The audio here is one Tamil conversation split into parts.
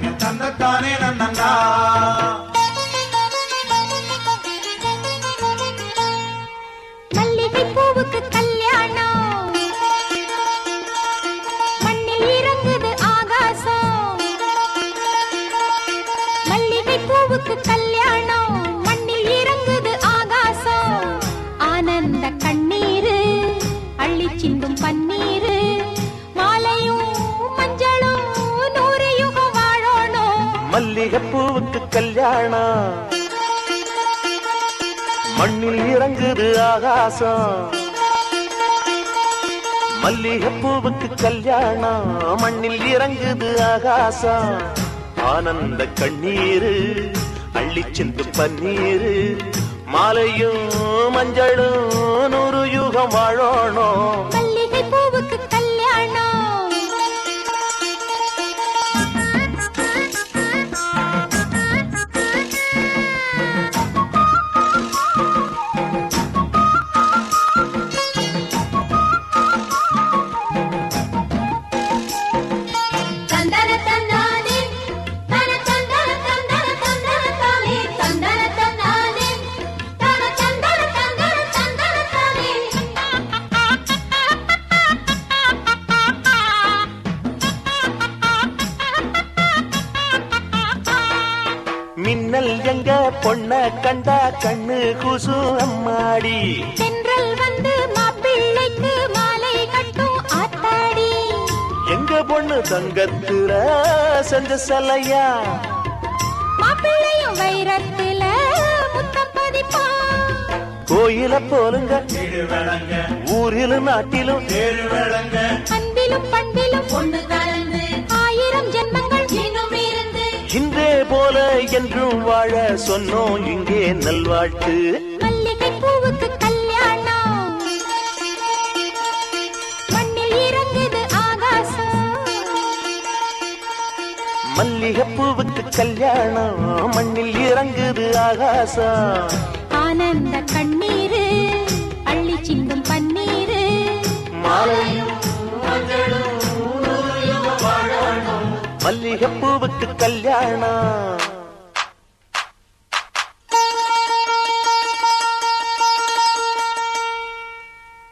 தன்னை தன்னைத்தானே நன்னா மல்லிகைப்பூவுக்கு கல்யாணம். மண்ணில் இறங்குது ஆகாசம். மல்லிகைப்பூவுக்கு கல்யாணம். மண்ணில் இறங்குது ஆகாசம். ஆனந்த கண்ணீரு அள்ளி சென்று பன்னீரு. மாலையும் மஞ்சளும் நூறு யுகம் வாழணும். மின்னல் எங்க? பொண்ண கண்டா கண்ணு குசு அம்மாடி. தென்றல் வந்து மாப்பிள்ளைக்கு மாலை கட்டும் ஆத்தாடி. எங்க பொண்ணு தங்கத்துல செஞ்ச சலையா? மாப்பிள்ளையும் வைரத்தில முத்தம் பதிப்பான் கோயில போலுங்க. ஊரிலும் நாட்டிலும். அன்பிலும் பண்பிலும் ஒன்று என்றும் வாழ சொன்னோம் இங்கே நல்வாழ்த்து. மல்லிகை பூவுக்கு கல்யாணம். மண்ணில் இறங்குது ஆகாசம். மல்லிகைப்பூவுக்கு கல்யாணம் மண்ணில் இறங்குது ஆகாசம். ஆனந்த கண்ணீரு அள்ளி சிந்தும் பன்னீரு. மாலையும் மல்லிகைப்பூவுக்கு கல்யாணம்.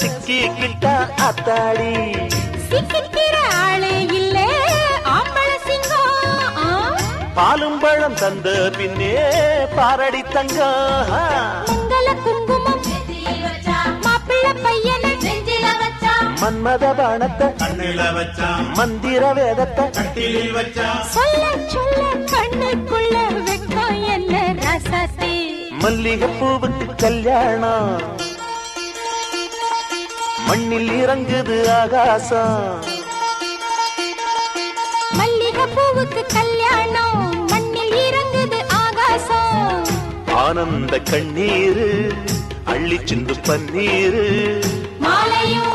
சிக்கிக்கிட்டா அத்தாடி. சிக்கிக்கிற ஆளே இல்ல ஆம்பள சிங்கம். பாலும் பழம் தந்த பின்னே பாரடி தங்கம் மங்கள குங்குமம் மாப்பிள்ளை பையனை மன்மத கண்ணில வச்சான். மந்திர வேதத்தை கட்டிலில் வச்சான். சொல்ல சொல்ல கண்ணுக்குள்ள வெக்கம் என்ன ரசத்தே? மல்லிகைப்பூவுக்கு கல்யாணம். மண்ணில் இறங்குது ஆகாசம். மல்லிகை பூவுக்கு கல்யாணம் மண்ணில் இறங்குது ஆகாசம். ஆனந்த கண்ணீரு அள்ளி சிந்து பன்னீரு. மாலையும்